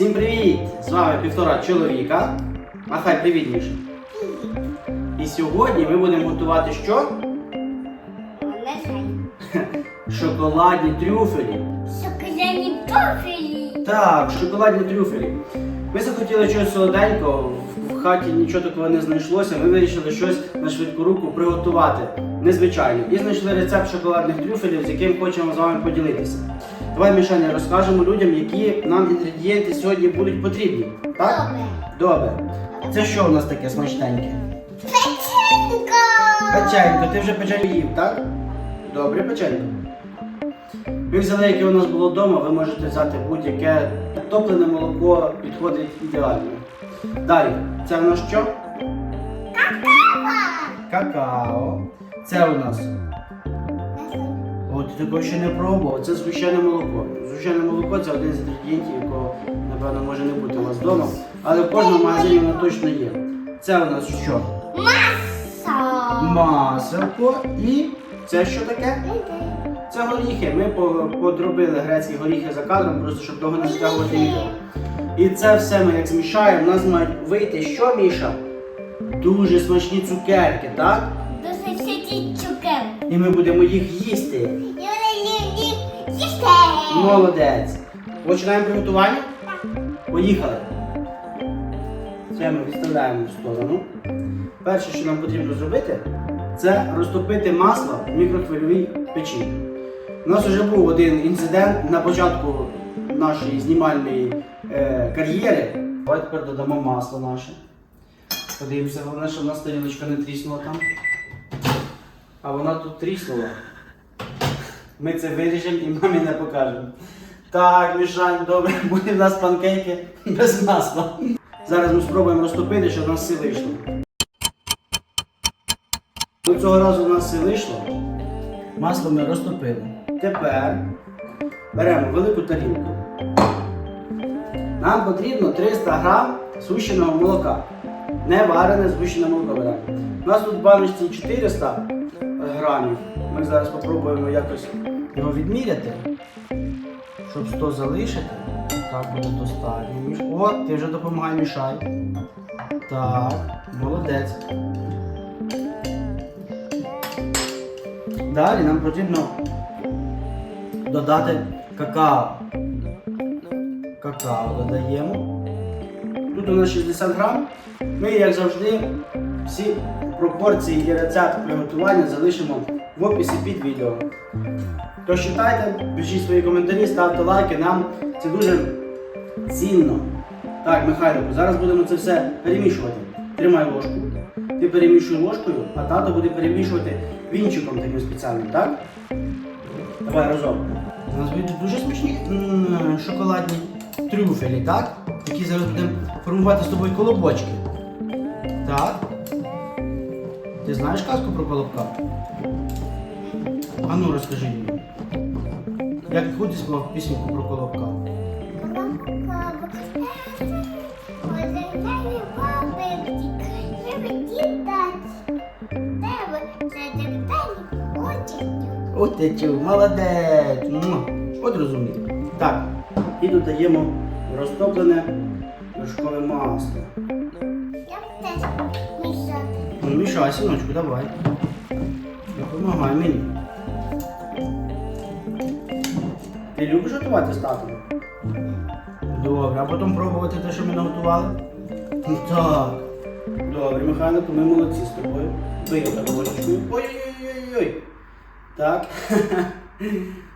Всім привіт! З вами півтора чоловіка. Махай привітніше. І сьогодні ми будемо готувати що? Шоколадні трюфелі. Шоколадні трюфелі. Так, шоколадні трюфелі. Ми захотіли чогось солоденького, в- хаті нічого такого не знайшлося. Ми вирішили щось на швидку руку приготувати. Незвичайно. І знайшли рецепт шоколадних трюфелів, з яким хочемо з вами поділитися. Давай, Мішаня, розкажемо людям, які нам інгредієнти сьогодні будуть потрібні. Так? Добре. Добре. Це що у нас таке смачненьке? Печенько. Печенько, ти вже печенько їв, так? Добре, печенько. Ми взяли, яке у нас було вдома, ви можете взяти будь-яке топлене молоко підходить ідеально. Далі, це в нас що? Какао. Какао. Це у нас. О, ти такого ще не пробував. Це згущене молоко. Згущене молоко це один з інгредієнтів, якого, напевно, може не бути у вас вдома. Але в кожному магазині воно точно є. Це у нас що? Маса. Маселко і це що таке? Це горіхи. Ми подробили грецькі горіхи за кадром, просто щоб довго не стягувати відео. І це все ми як змішаємо, у нас мають вийти що, Міша? Дуже смачні цукерки, так? Дуже всякі цукерки. І ми будемо їх їсти. І вони їх їсти. Молодець. Починаємо приготування? Поїхали. Це ми відставляємо в сторону. Перше, що нам потрібно зробити, це розтопити масло в мікрохвильовій печі. У нас вже був один інцидент на початку нашої знімальної кар'єри. Давай тепер додамо масло наше. Подивимося, головне, щоб у нас тарілочка не тріснула там. А вона тут тріснула. Ми це виріжемо і мамі не покажемо. Так, Мішань, добре, буде в нас панкейки без масла. Зараз ми спробуємо розтопити, щоб у нас все вийшло. Ну, Цього разу у нас все вийшло. Масло ми розтопили. Тепер беремо велику тарілку. Нам потрібно 300 грам сущеного молока. Не варене згущене молоко. У нас тут в баночці 400 грамів. Ми зараз спробуємо якось його відміряти, щоб 100 залишити. Так буде достатньо. О, ти вже допомагай мішай. Так, молодець. Далі нам потрібно додати какао. Какао додаємо. Тут у нас 60 грам. Ми, як завжди, всі пропорції і рецепт приготування залишимо в описі під відео. Тож читайте, пишіть свої коментарі, ставте лайки, нам це дуже цінно. Так, Михайлику, зараз будемо це все перемішувати. Тримай ложку. Ти перемішуй ложкою, а тато буде перемішувати вінчиком таким спеціальним, так? Давай разом. У нас будуть дуже смачні м, шоколадні трюфелі, так? Які зараз будемо формувати з тобою колобочки. Так. Ти знаєш казку про колобка? А ну розкажи мені. Як худий співав пісеньку про колобка? От ти чув, молодець. От розумний. Так, і додаємо розтоплене вершкове масло. Ну, мішай, синочку, давай. Допомагай мені. Ти любиш готувати з татом? Добре, а потім пробувати те, що ми наготували? Ну, Так. Добре, Михайлику, ми молодці з тобою. Так ложечкою. Ой-ой-ой-ой. Так.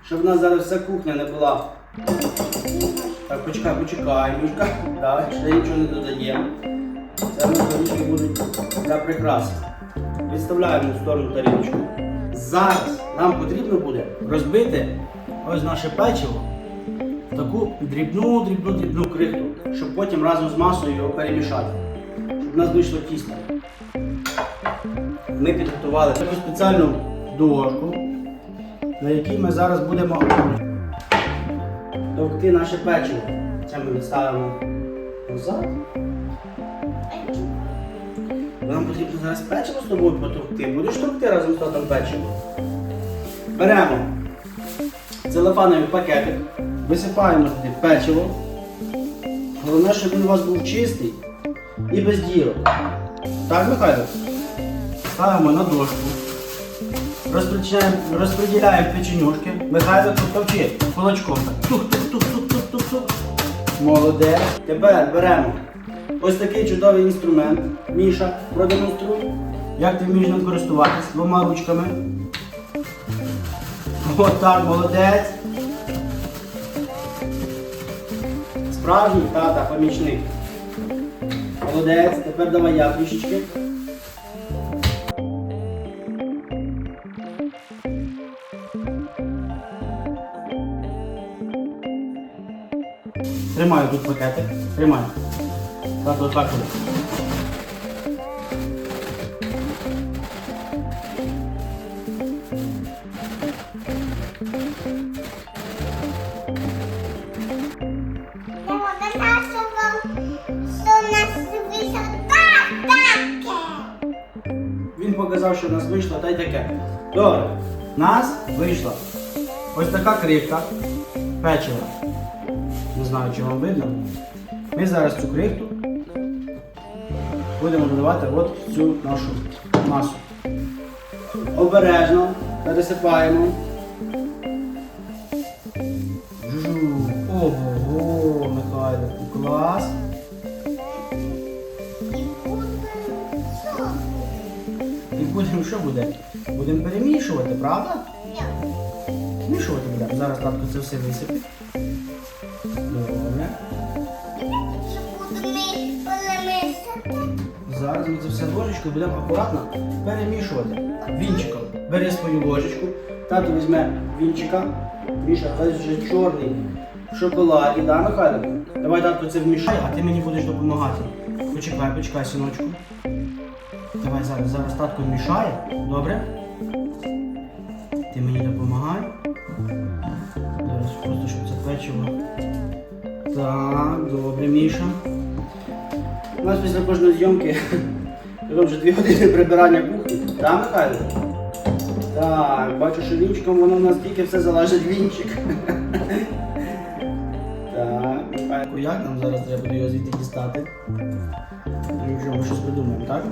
Щоб в нас зараз вся кухня не була. Так, почекай, почекай, Мішка. Так, ще нічого не додаємо. Це ми тарілки будуть для прикраси. Відставляємо в сторону тарілочку. Зараз нам потрібно буде розбити ось наше печиво в таку дрібну, дрібну, дрібну крихту, щоб потім разом з масою його перемішати. Щоб в нас вийшло тісто. Ми підготували таку спеціальну дошку, на якій ми зараз будемо товкти наше печиво. Це ми відставимо назад. Нам потрібно зараз печиво з тобою потовкти. Будеш товкти разом з татом печиво. Беремо целофановий пакетик, висипаємо туди печиво, Головне, щоб він у вас був чистий і без дірок. Так, Михайло? Ставимо на дошку. Розподіляємо, печенюшки. Михайло товчи кулачком. так. Тух-тух-тух-тух-тух-тух. Молодець. Тепер беремо ось такий чудовий інструмент. Міша, продемонструй. Як ти вмієш ним користуватись двома ручками. Отак, молодець. Справжній тата, помічник. Молодець. Тепер давай я трішечки. Тримаю тут пакетик. Тримаю. Так, отак. Він показав, що в нас вийшло та й таке. Добре. Нас вийшла ось така крихта печива. Знаю, чи вам видно. Ми зараз цю крихту будемо додавати от в цю нашу масу. Обережно пересипаємо. Ого, Михайло, клас. І будемо що буде? Будемо перемішувати, правда? Ні. Змішувати будемо. Зараз татко це все висипить. Зараз це все ложечкою будемо акуратно перемішувати. Вінчиком. Бери свою ложечку, тато візьме вінчика. Міша, хай вже чорний в шоколаді, да, Михайло? Давай татко це вмішай, а ти мені будеш допомагати. Почекай, почекай, синочку. Давай зараз, зараз татко вмішає. Добре? Ти мені допомагай. Зараз просто щоб це печиво. Так, добре, Міша. У нас після кожної зйомки тут вже дві години прибирання кухні. Так, Михайло? Так, бачу, що вінчиком воно в нас тільки все залежить вінчик. Так, Михайло, як нам зараз треба буде його звідти дістати? Якщо ми щось придумаємо, так?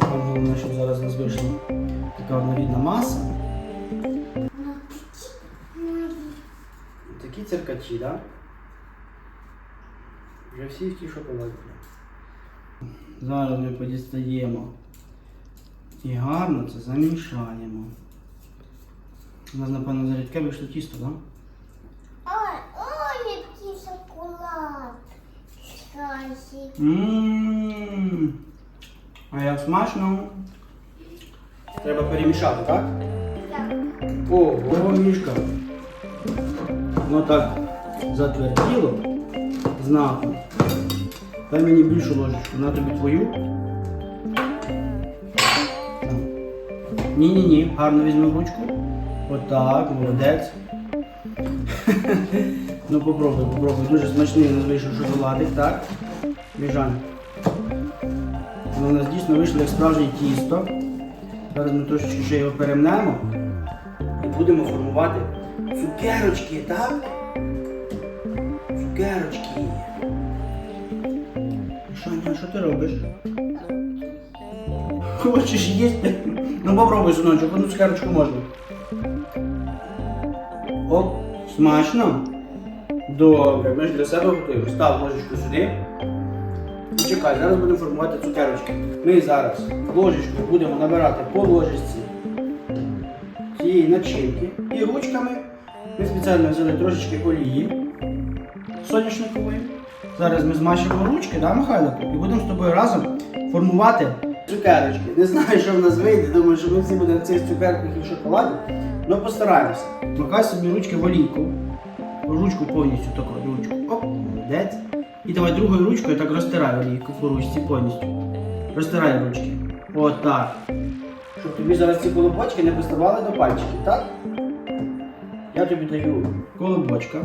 Головне, щоб зараз у нас вийшла така однорідна маса. Такі циркачі, так? Вже всі в ті шоколаді. Зараз ми подістаємо і гарно це замішаємо. У нас, напевно, за рідке вийшло тісто, так? Ой, ой, який шоколад. Сасі. Ммм. А як смачно. Треба перемішати, так? Ого, мішка. Воно так затверділо знаком. Дай мені більшу ложечку, на тобі твою. Ні-ні-ні, гарно візьми ручку. Отак, молодець. ну попробуй, попробуй. Дуже смачний у вийшов шоколадик, так? Біжань. Воно у нас дійсно вийшло як справжнє тісто. Зараз ми трошечки ще його перемнемо і будемо формувати цукерочки, так? Цукерочки. Шаня, що ти робиш? Хочеш їсти? Ну попробуй, синочок, одну цукерочку можна. Оп, смачно. Добре, ми ж для себе готуємо. Став ложечку сюди. Чекай, зараз будемо формувати цукерочки. Ми зараз ложечкою будемо набирати по ложечці цієї начинки. І ручками ми спеціально взяли трошечки олії соняшникової. Зараз ми змащимо ручки, да, Михайлику? І будемо з тобою разом формувати цукерочки. Не знаю, що в нас вийде, думаю, що ми всі будемо в цих цукерках і в шоколаді. Ну постараємося. Макай собі ручки в олійку. Ручку повністю таку ручку. Оп, молодець. І давай другою ручкою так розтирай олійку по ручці повністю. Розтирай ручки. Отак. Щоб тобі зараз ці колобочки не приставали до пальчиків, так? Я тобі даю колобочка.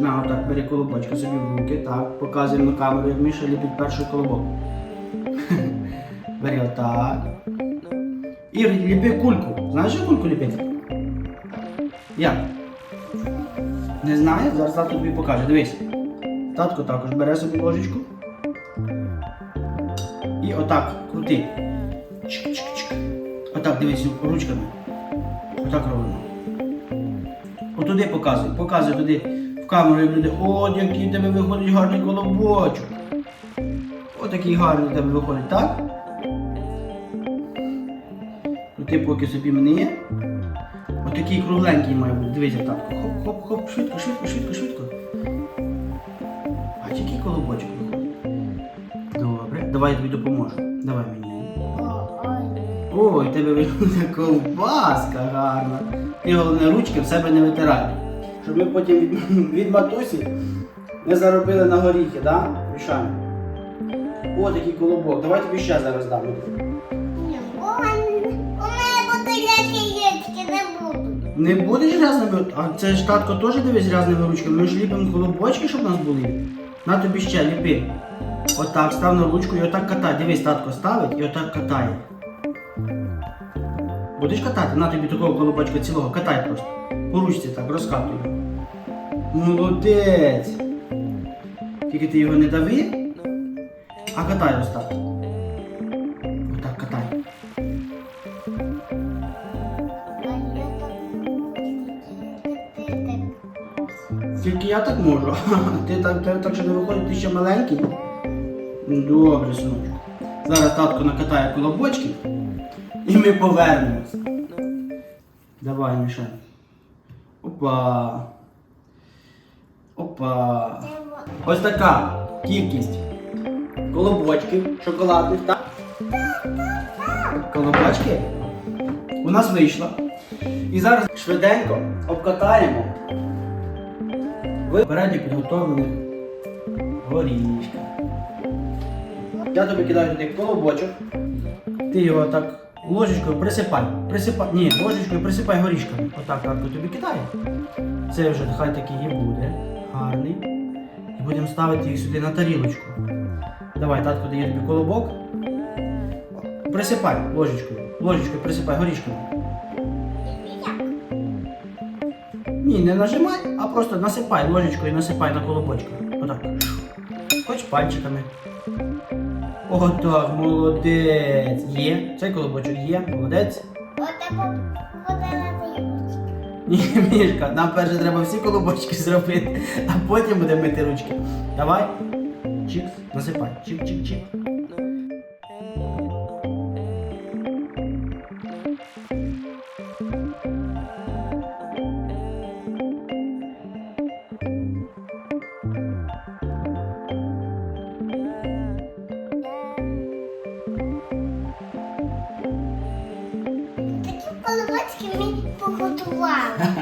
На, отак, бери колобочка собі в руки, так, показуємо на камеру, як Міша ліпить перший колобок. Бери отак. І ліпи кульку. Знаєш, як кульку ліпити? Як? Не знаю, зараз татко тобі покаже. Дивись. Татко також бере собі ложечку. І отак крути. Чик-чик-чик. Отак дивись ручками. Отак робимо. Отуди показуй, показуй туди камеру, як люди. О, який в тебе виходить гарний колобочок. Отакий гарний в тебе виходить, так? Крути поки собі мені. Отакий кругленький має бути. Дивися так. Хоп, хоп, хоп, швидко, швидко, швидко, швидко. А який колобочок виходить? Добре, давай я тобі допоможу. Давай мені. Ой, тебе виходить ковбаска гарна. Ти головне ручки в себе не витирай. Щоб ми потім від, від матусі не заробили на горіхи, да? Мішаємо. О, такий колобок. Давай тобі ще зараз дам. Ні, у мене бутиляки яєчки не будуть. Не будеш грязними? А це ж татко теж дивись грязними ручками. Ми ж ліпимо колобочки, щоб у нас були. На тобі ще ліпи. Отак, став на ручку і отак катай. Дивись, татко ставить і отак катає. Будеш катати? На тобі такого колобочка цілого, катай просто. По ручці так, розкатуй. Молодець. Тільки ти його не дави, а катай ось так. Отак катай. Тільки я так можу. Ти так, ти, так що не виходить, ти ще маленький. Ну, Добре, синочку. Зараз татко накатає колобочки і ми повернемось. Давай, Мішань. Опа. Опа. Ось така кількість колобочків шоколадних, так? Колобочки у нас вийшло. І зараз швиденько обкатаємо попередньо підготовлених горішка. Я тобі кидаю туди колобочок. Ти його так ложечкою присипай. Присипай. Ні, ложечкою присипай горішками. Отак татко тобі кидає. Це вже хай такий і буде. Гарний. І будемо ставити їх сюди на тарілочку. Давай, татко дає тобі колобок. Присипай ложечкою. Ложечкою присипай горішками. Ні, не нажимай, а просто насипай ложечкою, насипай на колобочку. Отак. Хоч пальчиками. Отак, молодець. Є. Цей колобочок є, молодець. Тарілочку. Ні, Мішка, нам перше треба всі колобочки зробити, а потім будемо мити ручки. Давай. Чікс, насипай. Чик-чик-чик.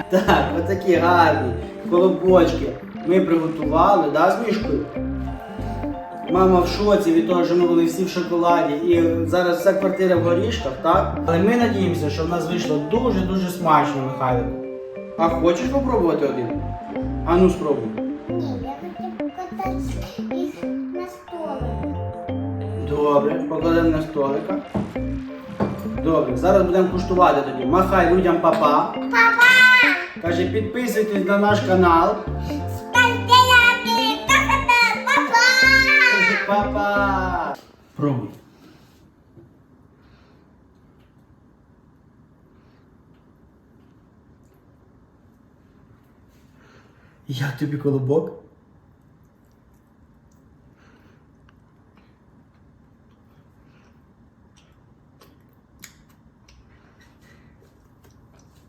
Так, отакі гарні колобочки ми приготували, да, з мішкою? Мама в шоці від того, що ми були всі в шоколаді, і зараз вся квартира в горішках, так? Але ми надіємося, що в нас вийшло дуже-дуже смачно, Михайлику. А хочеш попробувати один? А ну спробуй. Ні, я хотів покатати їх на столик. Добре, покладемо на столика. Добре, зараз будемо куштувати тоді. Махай людям папа. Папа! Каже, підписуйтесь на наш канал. Ставте лайки! Та-та-та! Папа! Папа! Пробуй. Як тобі колобок?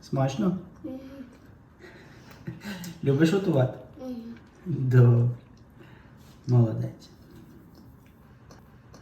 Смачно? Любиш готувати? Добре. Молодець.